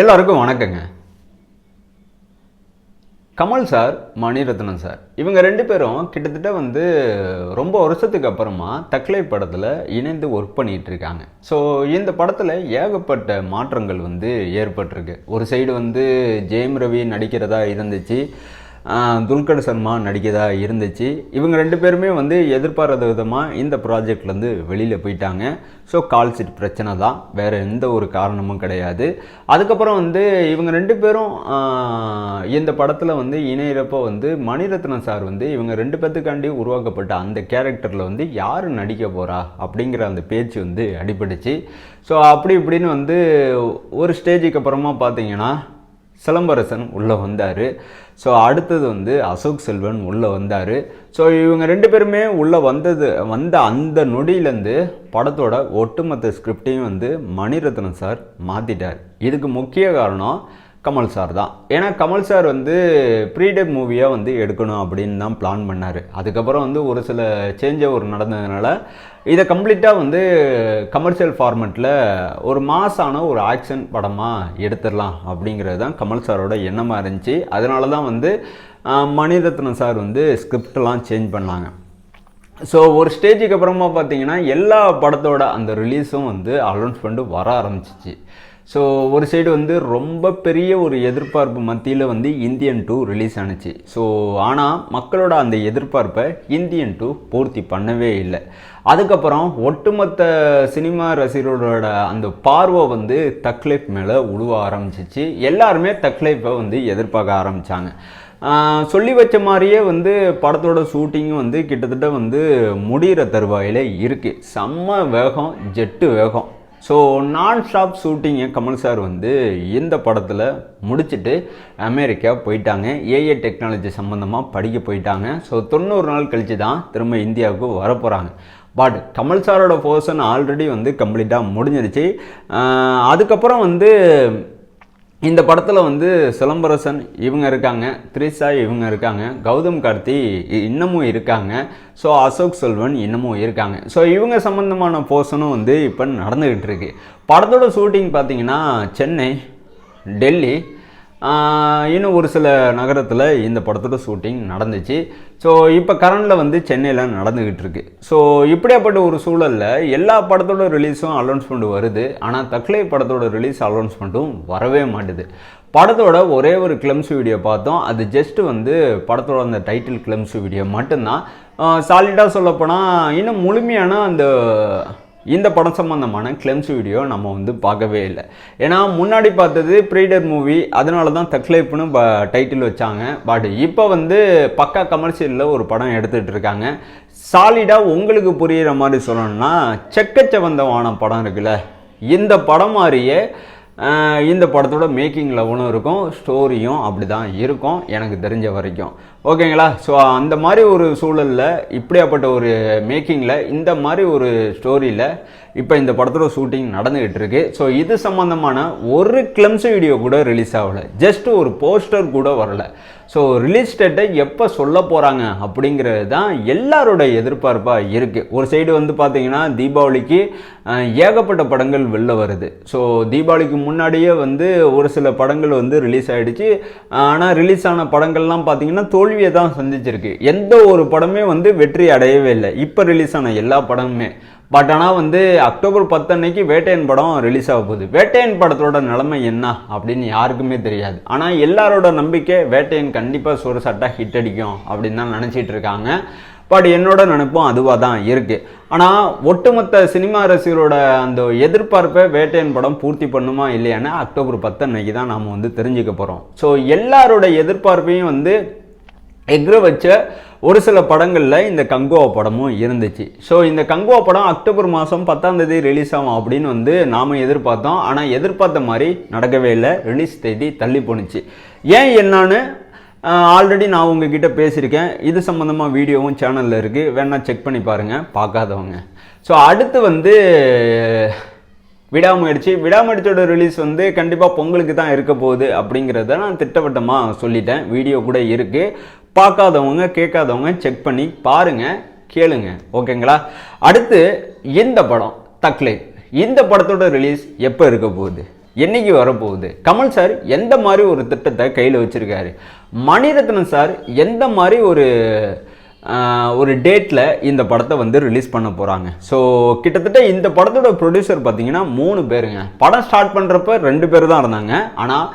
எல்லோருக்கும் வணக்கங்க. Kamal sir Mani Ratnam sir இவங்க ரெண்டு பேரும் கிட்டத்தட்ட வந்து ரொம்ப வருஷத்துக்கு அப்புறமா தக்லை படத்தில் இணைந்து ஒர்க் பண்ணிகிட்டு இருக்காங்க. ஸோ இந்த படத்தில் ஏகப்பட்ட மாற்றங்கள் வந்து ஏற்பட்டிருக்கு. ஒரு சைடு வந்து ஜெயம் ரவி நடிக்கிறதா இருந்துச்சு. துல்கர் சர்மா நடிக்கதாக இருந்துச்சு. இவங்க ரெண்டு பேருமே வந்து எதிர்பாராத விதமாக இந்த ப்ராஜெக்ட்லேருந்து வெளியில் போயிட்டாங்க. ஸோ கால் சீட் பிரச்சனை தான். வேறு எந்த ஒரு காரணமும் கிடையாது. அதுக்கப்புறம் வந்து இவங்க ரெண்டு பேரும் இந்த படத்தில் வந்து இணையிறப்போ வந்து மணிரத்னம் சார் வந்து இவங்க ரெண்டு பேர்த்துக்காண்டி உருவாக்கப்பட்ட அந்த கேரக்டரில் வந்து யார் நடிக்க போகிறா அப்படிங்கிற அந்த பேச்சு வந்து அடிபட்டுச்சு. ஸோ அப்படி இப்படின்னு வந்து ஒரு ஸ்டேஜுக்கு அப்புறமா பார்த்தீங்கன்னா சிலம்பரசன் உள்ளே வந்தார். ஸோ அடுத்தது வந்து அசோக் செல்வன் உள்ளே வந்தார். ஸோ இவங்க ரெண்டு பேருமே உள்ளே வந்தது வந்த அந்த நொடியிலேருந்து படத்தோட ஒட்டுமொத்த ஸ்கிரிப்டையும் வந்து மணிரத்னம் சார் மாற்றிட்டார் இதுக்கு முக்கிய காரணம் கமல் சார் தான். ஏன்னா கமல் சார் வந்து ப்ரீடப் மூவியாக வந்து எடுக்கணும் அப்படின்னு தான் பிளான் பண்ணார். அதுக்கப்புறம் வந்து ஒரு சில சேஞ்ச் ஓவர் நடந்ததுனால இதை கம்ப்ளீட்டாக வந்து கமர்ஷியல் ஃபார்மெட்டில் ஒரு மாசான ஒரு ஆக்ஷன் படமாக எடுத்துடலாம் அப்படிங்கிறது தான் கமல் சாரோட எண்ணமாக இருந்துச்சு. அதனால தான் வந்து மணிரத்னம் சார் வந்து ஸ்கிரிப்டெல்லாம் சேஞ்ச் பண்ணாங்க. ஸோ ஒரு ஸ்டேஜுக்கு அப்புறமா பார்த்தீங்கன்னா எல்லா படத்தோட அந்த ரிலீஸும் வந்து அனௌன்ஸ்மெண்ட்டு வர ஆரம்பிச்சிச்சு. ஸோ ஒரு சைடு வந்து ரொம்ப பெரிய ஒரு எதிர்பார்ப்பு மத்தியில் வந்து இந்தியன் டூ ரிலீஸ் ஆனுச்சு. ஸோ ஆனால் மக்களோட அந்த எதிர்பார்ப்பை இந்தியன் டூ பூர்த்தி பண்ணவே இல்லை. அதுக்கப்புறம் ஒட்டுமொத்த சினிமா ரசிகர்களோட அந்த பார்வை வந்து தக்லைஃப் மேலே உழுவ ஆரம்பிச்சிச்சு. எல்லாருமே தக்லைப்பை வந்து எதிர்பார்க்க ஆரம்பித்தாங்க சொல்லி வச்ச மாதிரியே வந்து படத்தோட ஷூட்டிங்கும் வந்து கிட்டத்தட்ட வந்து முடிகிற தருவாயில் இருக்குது செம்ம வேகம் ஜெட்டு வேகம். ஸோ நான் ஸ்டாப் ஷூட்டிங்கை கமல் சார் வந்து இந்த படத்தில் முடிச்சுட்டு அமெரிக்கா போயிட்டாங்க. ஏஏ டெக்னாலஜி சம்மந்தமாக படிக்க போயிட்டாங்க. ஸோ தொண்ணூறு நாள் கழித்து தான் திரும்ப இந்தியாவுக்கு வரப்போகிறாங்க பட் கமல் சாரோட போர்ஷன் ஆல்ரெடி வந்து கம்ப்ளீட்டாக முடிஞ்சிருச்சு. அதுக்கப்புறம் வந்து இந்த படத்தில் வந்து சிலம்பரசன் இவங்க இருக்காங்க த்ரிஷா இவங்க இருக்காங்க கௌதம் கார்த்தி இ- இன்னமும் இருக்காங்க ஸோ அசோக் செல்வன் இன்னமும் இருக்காங்க. ஸோ இவங்க சம்மந்தமான போர்ஷனும் வந்து இப்போ நடந்துக்கிட்டு இருக்கு. படத்தோட ஷூட்டிங் பார்த்தீங்கன்னா சென்னை டெல்லி இன்னும் ஒரு சில நகரத்தில் இந்த படத்தோட ஷூட்டிங் நடந்துச்சு. ஸோ இப்போ கரண்டில் வந்து சென்னையில் நடந்துக்கிட்டு இருக்கு. ஸோ இப்படியாப்பட்ட ஒரு சூழலில் எல்லா படத்தோட ரிலீஸும் அனௌன்ஸ்மெண்ட் வருது. ஆனால் தக்லை படத்தோட ரிலீஸ் அனௌன்ஸ்மெண்ட்டும் வரவே மாட்டுது. படத்தோட ஒரே ஒரு கிளம்ஸ் வீடியோ பார்த்தோம். அது ஜஸ்ட் வந்து படத்தோட அந்த டைட்டில் கிளம்ஸ் வீடியோ மட்டும்தான். சாலிடாக சொல்லப்போனால் இன்னும் முழுமையான அந்த இந்த படம் சம்மந்தமான கிளம்ஸ் வீடியோ நம்ம வந்து பார்க்கவே இல்லை. ஏன்னா முன்னாடி பார்த்தது ப்ரீடர் மூவி அதனால தான் தக்லைப்னு டைட்டில் வச்சாங்க. பட் இப்போ வந்து பக்கா கமர்ஷியலில் ஒரு படம் எடுத்துகிட்டு இருக்காங்க. சாலிடாக உங்களுக்கு புரிகிற மாதிரி சொல்லணும்னா செக்கச்சவந்தமான படம் இருக்குல்ல? இந்த படம் மாதிரியே இந்த படத்தோட மேக்கிங் லெவலும் இருக்கும். ஸ்டோரியும் அப்படி தான் இருக்கும் எனக்கு தெரிஞ்ச வரைக்கும். ஓகேங்களா? ஸோ அந்த மாதிரி ஒரு சூழலில் இப்படியாப்பட்ட ஒரு மேக்கிங்கில் இந்த மாதிரி ஒரு ஸ்டோரியில் இப்போ இந்த படத்தோட ஷூட்டிங் நடந்துகிட்டு இருக்கு ஸோ இது சம்மந்தமான ஒரு கிளம்ஸ் வீடியோ கூட ரிலீஸ் ஆகலை. ஜஸ்ட் ஒரு போஸ்டர் கூட வரல. ஸோ ரிலீஸ் டேட்டை எப்போ சொல்ல போகிறாங்க அப்படிங்கிறது தான் எல்லாரோட எதிர்பார்ப்பாக இருக்குது ஒரு சைடு வந்து பார்த்தீங்கன்னா தீபாவளிக்கு ஏகப்பட்ட படங்கள் வெளில வருது. ஸோ தீபாவளிக்கு முன்னாடியே வந்து ஒரு சில படங்கள் வந்து ரிலீஸ் ஆகிடுச்சு ஆனால் ரிலீஸ் ஆன படங்கள்லாம் பார்த்தீங்கன்னா தோல்வியை தான் சந்திச்சிருக்கு. எந்த ஒரு படமே வந்து வெற்றி அடையவே இல்லை. இப்போ ரிலீஸ் ஆன எல்லா படமுமே. பட் ஆனால் வந்து அக்டோபர் பத்து அன்னைக்கு வேட்டையன் படம் ரிலீஸ் ஆக போகுது. வேட்டையன் படத்தோட நிலைமை என்ன அப்படின்னு யாருக்குமே தெரியாது. ஆனால் எல்லாரோட நம்பிக்கை வேட்டையன் கண்டிப்பாக சொறு சட்டா ஹிட் அடிக்கும் அப்படின்னு தான் நினச்சிட்டு இருக்காங்க. பட் என்னோட நினைப்பும் அதுவாக தான் இருக்குது ஆனால் ஒட்டுமொத்த சினிமா ரசிகரோட அந்த எதிர்பார்ப்பை வேட்டையன் படம் பூர்த்தி பண்ணுமா இல்லையான்னு அக்டோபர் பத்து அன்னைக்கு தான் நாம் வந்து தெரிஞ்சுக்க போகிறோம் ஸோ எல்லாரோட எதிர்பார்ப்பையும் வந்து எக்ர வச்ச ஒரு சில படங்களில் இந்த கங்குவா படமும் இருந்துச்சு. ஸோ இந்த கங்குவா படம் அக்டோபர் மாதம் பத்தாம் தேதி ரிலீஸ் ஆகும் அப்படின்னு வந்து நாம் எதிர்பார்த்தோம். ஆனால் எதிர்பார்த்த மாதிரி நடக்கவே இல்லை. ரிலீஸ் தேதி தள்ளி போணுச்சு. ஏன் என்னான்னு ஆல்ரெடி நான் உங்ககிட்ட பேசியிருக்கேன். இது சம்மந்தமாக வீடியோவும் சேனலில் இருக்குது வேணால் செக் பண்ணி பாருங்கள் பார்க்காதவங்க. ஸோ அடுத்து வந்து விடாமுயற்சி. விடாமுயற்சியோட ரிலீஸ் வந்து கண்டிப்பாக பொங்கலுக்கு தான் இருக்க போகுது அப்படிங்கிறத நான் திட்டவட்டமாக சொல்லிட்டேன். வீடியோ கூட இருக்குது பார்க்காதவங்க கேட்காதவங்க செக் பண்ணி பாருங்கள் கேளுங்க. ஓகேங்களா? அடுத்து இந்த படம் தக்லை. இந்த படத்தோட ரிலீஸ் எப்போ இருக்க போகுது? என்னைக்கு வரப்போகுது? கமல் சார் எந்த மாதிரி ஒரு திட்டத்தை கையில் வச்சுருக்காரு? மணிரத்னம் சார் எந்த மாதிரி ஒரு ஒரு டேட்டில் இந்த படத்தை வந்து ரிலீஸ் பண்ண போகிறாங்க ஸோ கிட்டத்தட்ட இந்த படத்தோட ப்ரொடியூசர் பார்த்தீங்கன்னா மூணு பேருங்க. படம் ஸ்டார்ட் பண்ணுறப்ப ரெண்டு பேர் தான் இருந்தாங்க. ஆனால்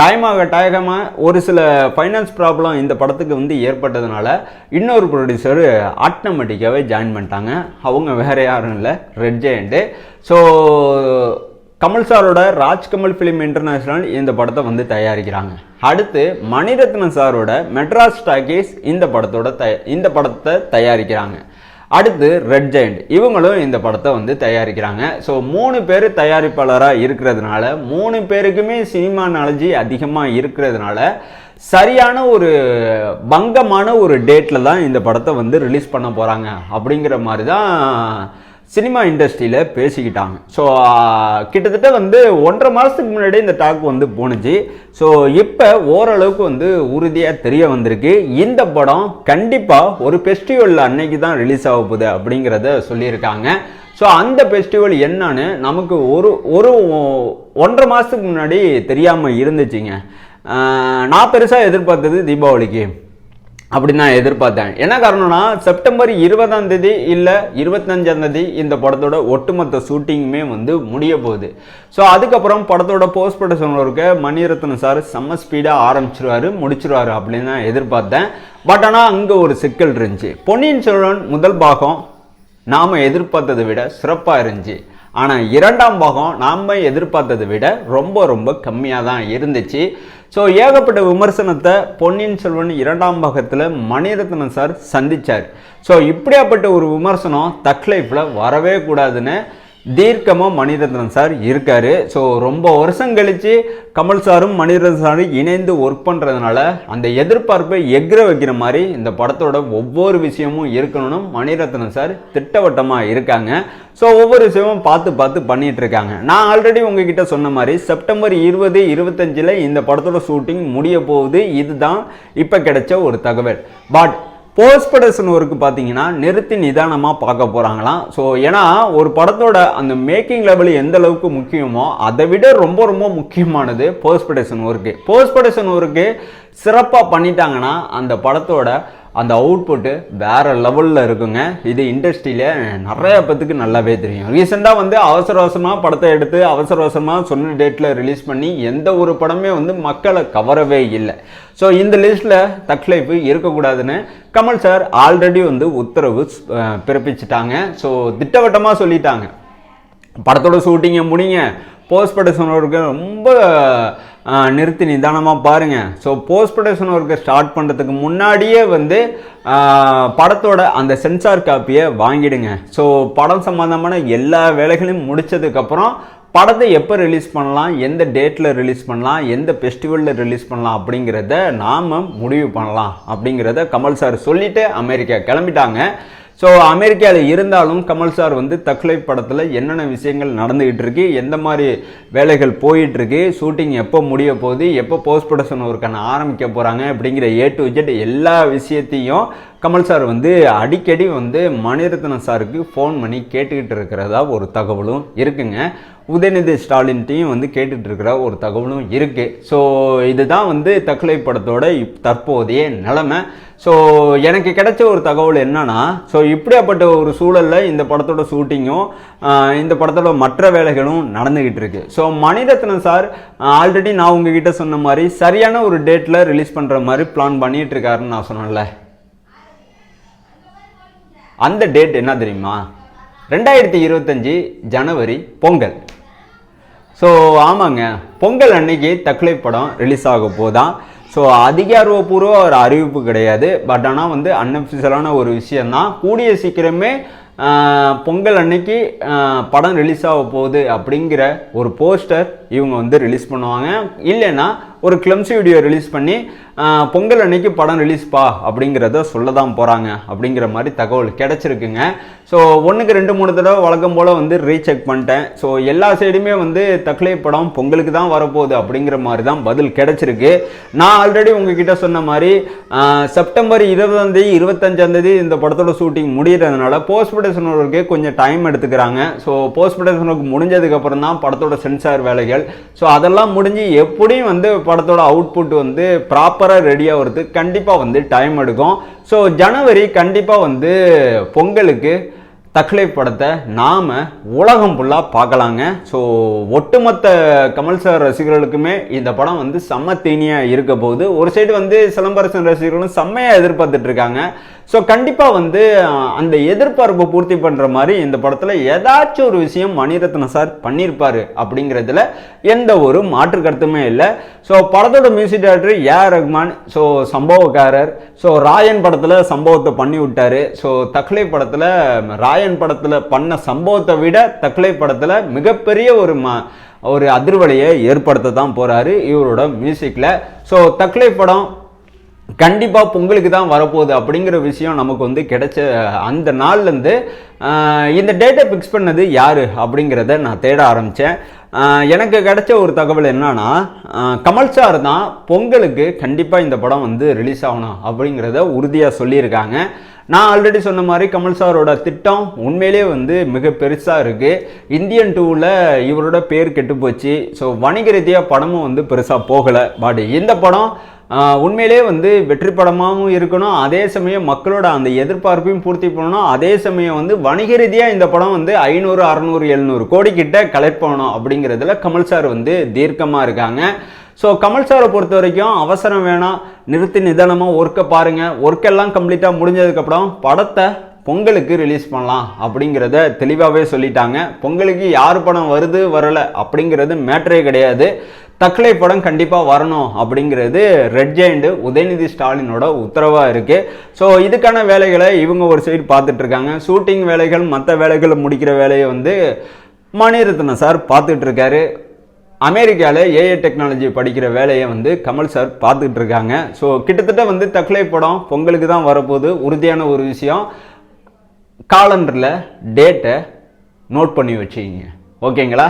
டைம் ஆக டைமாக ஒரு சில ஃபைனான்ஸ் ப்ராப்ளம் இந்த படத்துக்கு வந்து ஏற்பட்டதுனால இன்னொரு ப்ரொடியூசர் ஆட்டோமேட்டிக்காகவே ஜாயின் பண்ணிட்டாங்க. அவங்க வேறு யாரும் இல்லை. ரெட் ஜெயண்ட்டு ஸோ கமல் சாரோட ராஜ்கமல் ஃபிலிம் இன்டர்நேஷனல் இந்த படத்தை வந்து தயாரிக்கிறாங்க. அடுத்து மணிரத்னம் சாரோட மெட்ராஸ் டாக்கீஸ் இந்த படத்தோட த இந்த படத்தை தயாரிக்கிறாங்க. அடுத்து ரெட் ஜெயண்ட் இவங்களும் இந்த படத்தை வந்து தயாரிக்கிறாங்க. ஸோ மூணு பேர் தயாரிப்பாளராக இருக்கிறதுனால மூணு பேருக்குமே சினிமா நாலேஜி அதிகமாக இருக்கிறதுனால சரியான ஒரு பங்கமான ஒரு டேட்டில் தான் இந்த படத்தை வந்து ரிலீஸ் பண்ண போகிறாங்க அப்படிங்கிற மாதிரி தான் சினிமா இண்டஸ்ட்ரியில் பேசிக்கிட்டாங்க. ஸோ கிட்டத்தட்ட வந்து ஒன்றரை மாதத்துக்கு முன்னாடி இந்த டாக் வந்து போணுச்சு. ஸோ இப்போ ஓரளவுக்கு வந்து உறுதியாக தெரிய வந்திருக்கு. இந்த படம் கண்டிப்பாக ஒரு ஃபெஸ்டிவல் அன்னைக்கு தான் ரிலீஸ் ஆக போகுது அப்படிங்கிறத சொல்லியிருக்காங்க. ஸோ அந்த ஃபெஸ்டிவல் என்னன்னு நமக்கு ஒரு ஒரு ஒன்றரை மாதத்துக்கு முன்னாடி தெரியாமல் இருந்துச்சுங்க. நான் பெருசாக எதிர்பார்த்தது தீபாவளிக்கு. அப்படி நான் எதிர்பார்த்தேன். என்ன காரணம்னா செப்டம்பர் இருபதாம் தேதி இல்லை இருபத்தஞ்சாம் தேதி இந்த படத்தோட ஒட்டுமொத்த ஷூட்டிங்குமே வந்து முடிய போகுது. ஸோ அதுக்கப்புறம் படத்தோட போஸ்ட் ப்ரொடக்ஷன் ஒர்க்கை மணிரத்னம் சார் செம்ம ஸ்பீடாக ஆரம்பிச்சிருவாரு முடிச்சிருவாரு அப்படின்னு நான் எதிர்பார்த்தேன். பட் ஆனால் அங்கே ஒரு சிக்கல் இருந்துச்சு. பொன்னியின் செல்வன் முதல் பாகம் நாம் எதிர்பார்த்ததை விட சிறப்பாக இருந்துச்சு. ஆனால் இரண்டாம் பாகம் நாம் எதிர்பார்த்ததை விட ரொம்ப ரொம்ப கம்மியாக தான் இருந்துச்சு. ஸோ ஏகப்பட்ட விமர்சனத்தை பொன்னியின் செல்வன் இரண்டாம் பாகத்தில் மணிரத்னம் சார் சந்திச்சார். ஸோ இப்படியாப்பட்ட ஒரு விமர்சனம் தக் லைஃப்பில் வரவே கூடாதுன்னு தீர்க்கமாக மணிரத்னம் சார் இருக்கார். ஸோ ரொம்ப வருஷம் கழிச்சு கமல் சாரும் மணிரத்னம் சாரும் இணைந்து ஒர்க் பண்ணுறதுனால அந்த எதிர்பார்ப்பை எக்ர வைக்கிற மாதிரி இந்த படத்தோட ஒவ்வொரு விஷயமும் இருக்கணும்னு மணிரத்னம் சார் திட்டவட்டமாக இருக்காங்க. ஸோ ஒவ்வொரு விஷயமும் பார்த்து பார்த்து பண்ணிகிட்டு இருக்காங்க. நான் ஆல்ரெடி உங்ககிட்ட சொன்ன மாதிரி செப்டம்பர் இருபது இருபத்தஞ்சில் இந்த படத்தோட ஷூட்டிங் முடிய போகுது. இதுதான் இப்போ கிடைச்ச ஒரு தகவல். பட் போஸ்ட் ப்ரொடக்ஷன் ஒர்க்கு பார்த்தீங்கன்னா நிறுத்தி நிதானமாக பார்க்க போகிறாங்களாம் ஸோ ஏன்னா ஒரு படத்தோட அந்த மேக்கிங் லெவல் எந்த அளவுக்கு முக்கியமோ அதை விட ரொம்ப ரொம்ப முக்கியமானது post production work. Post production work சிறப்பாக பண்ணிட்டாங்கன்னா அந்த படத்தோட அந்த அவுட்புட்டு வேற லெவலில் இருக்குங்க. இது இண்டஸ்ட்ரியில் நிறைய பேத்துக்கு நல்லாவே தெரியும். ரீசெண்டாக வந்து அவசர அவசரமாக படத்தை எடுத்து அவசர அவசரமாக சொன்ன டேட்டில் ரிலீஸ் பண்ணி எந்த ஒரு படமே வந்து மக்களை கவரவே இல்லை. ஸோ இந்த லிஸ்ட்டில் தக்லைஃபு இருக்கக்கூடாதுன்னு கமல் சார் ஆல்ரெடி வந்து உத்தரவு பிறப்பிச்சிட்டாங்க. ஸோ திட்டவட்டமாக சொல்லிட்டாங்க. படத்தோட ஷூட்டிங்கை முடிங்க. போஸ்ட் ப்ரொடக்ஷன் ஒர்க்கு ரொம்ப நிறுத்தி நிதானமாக பாருங்கள் ஸோ போஸ்ட் ப்ரொடக்ஷன் ஒர்க்கை ஸ்டார்ட் பண்ணுறதுக்கு முன்னாடியே வந்து படத்தோட அந்த சென்சார் காப்பியை வாங்கிடுங்க. ஸோ படம் சம்மந்தமான எல்லா வேலைகளையும் முடித்ததுக்கப்புறம் படத்தை எப்போ ரிலீஸ் பண்ணலாம் எந்த டேட்டில் ரிலீஸ் பண்ணலாம் எந்த ஃபெஸ்டிவலில் ரிலீஸ் பண்ணலாம் அப்படிங்கிறத நாம் முடிவு பண்ணலாம் அப்படிங்கிறத கமல் சார் சொல்லிட்டு அமெரிக்கா கிளம்பிட்டாங்க. ஸோ அமெரிக்காவில் இருந்தாலும் கமல் சார் வந்து தக்லை படத்தில் என்னென்ன விஷயங்கள் நடந்துக்கிட்டு இருக்கு எந்த மாதிரி வேலைகள் போயிட்டுருக்கு ஷூட்டிங் எப்போ முடிய போகுது எப்போ போஸ்ட் ப்ரொடக்ஷன் ஒர்க்கான ஆரம்பிக்க போகிறாங்க அப்படிங்கிற ஏ டு ஜெட் எல்லா விஷயத்தையும் கமல் சார் வந்து அடிக்கடி வந்து மணிரத்னம் சாருக்கு ஃபோன் பண்ணி கேட்டுக்கிட்டு இருக்கிறதா ஒரு தகவலும் இருக்குங்க. உதயநிதி ஸ்டாலின்ட்டையும் வந்து கேட்டுட்ருக்கிற ஒரு தகவலும் இருக்குது ஸோ இதுதான் வந்து தக்கலை படத்தோட இப் தற்போதைய நிலைமை. ஸோ எனக்கு கிடைச்ச ஒரு தகவல் என்னன்னா ஸோ இப்படியாப்பட்ட ஒரு சூழலில் இந்த படத்தோட ஷூட்டிங்கும் இந்த படத்தோட மற்ற வேலைகளும் நடந்துக்கிட்டு இருக்கு ஸோ மணிரத்னம் சார் ஆல்ரெடி நான் உங்ககிட்ட சொன்ன மாதிரி சரியான ஒரு டேட்டில் ரிலீஸ் பண்ணுற மாதிரி பிளான் பண்ணிகிட்டு இருக்காருன்னு நான் சொன்னேன்ல. அந்த டேட் என்ன தெரியுமா? ரெண்டாயிரத்தி இருபத்தஞ்சி ஜனவரி பொங்கல். ஸோ ஆமாங்க. பொங்கல் அன்னைக்கு தக்லை படம் ரிலீஸ் ஆக போதான் ஸோ அதிகாரப்பூர்வ ஒரு அறிவிப்பு கிடையாது. பட் ஆனால் வந்து அன்அஃபிஷியலான ஒரு விஷயந்தான் கூடிய சீக்கிரமே பொங்கல் அன்னைக்கு படம் ரிலீஸ் ஆக போகுது அப்படிங்கிற ஒரு போஸ்டர் இவங்க வந்து ரிலீஸ் பண்ணுவாங்க. இல்லைன்னா ஒரு கிளம்சி வீடியோ ரிலீஸ் பண்ணி பொங்கல் அன்னைக்கு படம் ரிலீஸ்ப்பா அப்படிங்கிறத சொல்ல தான் போகிறாங்க அப்படிங்கிற மாதிரி தகவல் கிடச்சிருக்குங்க. ஸோ ஒன்றுக்கு ரெண்டு மூணு தடவை வழக்கம் போல் வந்து ரீசெக் பண்ணிட்டேன். ஸோ எல்லா சைடுமே வந்து தக்லை படம் பொங்கலுக்கு தான் வரப்போகுது அப்படிங்கிற மாதிரி தான் பதில் கிடச்சிருக்கு. நான் ஆல்ரெடி உங்ககிட்ட சொன்ன மாதிரி செப்டம்பர் இருபதாந்தேதி இருபத்தஞ்சாந்தேதி இந்த படத்தோட ஷூட்டிங் முடிகிறதுனால போஸ்ட் ப்ரொடக்ஷன் ஒர்க்கு கொஞ்சம் டைம் எடுத்துக்கிறாங்க. ஸோ போஸ்ட் ப்ரொடக்ஷன் ஒர்க் தான் படத்தோட சென்சார் வேலைகள். ஸோ அதெல்லாம் முடிஞ்சு எப்படியும் வந்து படத்தோட அவுட்புட் வந்து ப்ராப்பராக ரெடி ஆகிறது கண்டிப்பாக வந்து டைம் எடுக்கும். ஸோ ஜனவரி கண்டிப்பாக வந்து பொங்கலுக்கு தக்லை படத்தை நாம் உலகம் ஃபுல்லாக பார்க்கலாங்க. ஸோ ஒட்டுமொத்த கமல் சார் ரசிகர்களுக்குமே இந்த படம் வந்து செம்ம தீனியாக இருக்க போகுது. ஒரு சைடு வந்து சிலம்பரசன் ரசிகர்களும் செம்மையாக எதிர்பார்த்துட்ருக்காங்க ஸோ கண்டிப்பாக வந்து அந்த எதிர்பார்ப்பை பூர்த்தி பண்ணுற மாதிரி இந்த படத்தில் ஏதாச்சும் ஒரு விஷயம் மணிரத்னம் சார் பண்ணியிருப்பார் அப்படிங்கிறதுல எந்த ஒரு மாற்று கருத்துமே இல்லை. ஸோ படத்தோட music director A Rahman so சம்பவக்காரர். So Raayan படத்தில் சம்பவத்தை பண்ணி விட்டார். ஸோ தக்லை படத்தில் ராயன் படத்தில் பண்ண சம்பவத்தை விட தக்லை படத்தில் மிகப்பெரிய ஒரு ம ஒரு அதிர்வலையை ஏற்படுத்த தான் போகிறாரு இவரோட மியூசிக்கில் ஸோ தக்லை படம் கண்டிப்பாக பொங்கலுக்கு தான் வரப்போகுது அப்படிங்கிற விஷயம் நமக்கு வந்து கிடைச்ச அந்த நாள்லேருந்து இந்த டேட்டை ஃபிக்ஸ் பண்ணது யார் அப்படிங்கிறத நான் தேட ஆரம்பித்தேன் எனக்கு கிடைச்ச ஒரு தகவல் என்னன்னா கமல் சார் தான் பொங்கலுக்கு கண்டிப்பாக இந்த படம் வந்து ரிலீஸ் ஆகணும் அப்படிங்கிறத உறுதியாக சொல்லியிருக்காங்க. நான் ஆல்ரெடி சொன்ன மாதிரி கமல் சாரோட திட்டம் உண்மையிலேயே வந்து மிக பெருசாக இருக்குது இந்தியன் டூவில் இவரோட பேர் கெட்டு போச்சு. ஸோ வணிக ரீதியாக படமும் வந்து பெருசாக போகலை. பட் இந்த படம் உண்மையிலே வந்து வெற்றி படமாகவும் இருக்கணும். அதே சமயம் மக்களோட அந்த எதிர்பார்ப்பையும் பூர்த்தி பண்ணணும். அதே சமயம் வந்து வணிக ரீதியாக இந்த படம் வந்து ஐநூறு அறநூறு எழுநூறு கோடி கிட்ட கலெக்ட் பண்ணணும் அப்படிங்கிறதுல கமல் சார் வந்து தீர்க்கமாக இருக்காங்க. ஸோ கமல் சாரை பொறுத்த வரைக்கும் அவசரம் வேணாம். நிறுத்தி நிதானமாக ஒர்க்கை பாருங்கள் ஒர்க்கெல்லாம் கம்ப்ளீட்டாக முடிஞ்சதுக்கப்புறம் படத்தை பொங்கலுக்கு ரிலீஸ் பண்ணலாம் அப்படிங்கிறத தெளிவாகவே சொல்லிட்டாங்க. பொங்கலுக்கு யார் படம் வருது வரலை அப்படிங்கிறது மேட்ரே கிடையாது. தக்லை படம் கண்டிப்பாக வரணும் அப்படிங்கிறது ரெட் ஜெயண்ட் உதயநிதி ஸ்டாலினோட உத்தரவாக இருக்குது ஸோ இதுக்கான வேலைகளை இவங்க ஒரு சைடு பார்த்துட்ருக்காங்க ஷூட்டிங் வேலைகள் மற்ற வேலைகளை முடிக்கிற வேலையை வந்து மணிரத்னம் சார் பார்த்துட்ருக்காரு அமெரிக்காவில் ஏஐ டெக்னாலஜி படிக்கிற வேலையை வந்து கமல் சார் பார்த்துட்டு இருக்காங்க. ஸோ கிட்டத்தட்ட வந்து தக்லை படம் பொங்கலுக்கு தான் வரப்போகுது. உறுதியான ஒரு விஷயம். காலண்டரில் டேட்டை நோட் பண்ணி வச்சுக்கிங்க. ஓகேங்களா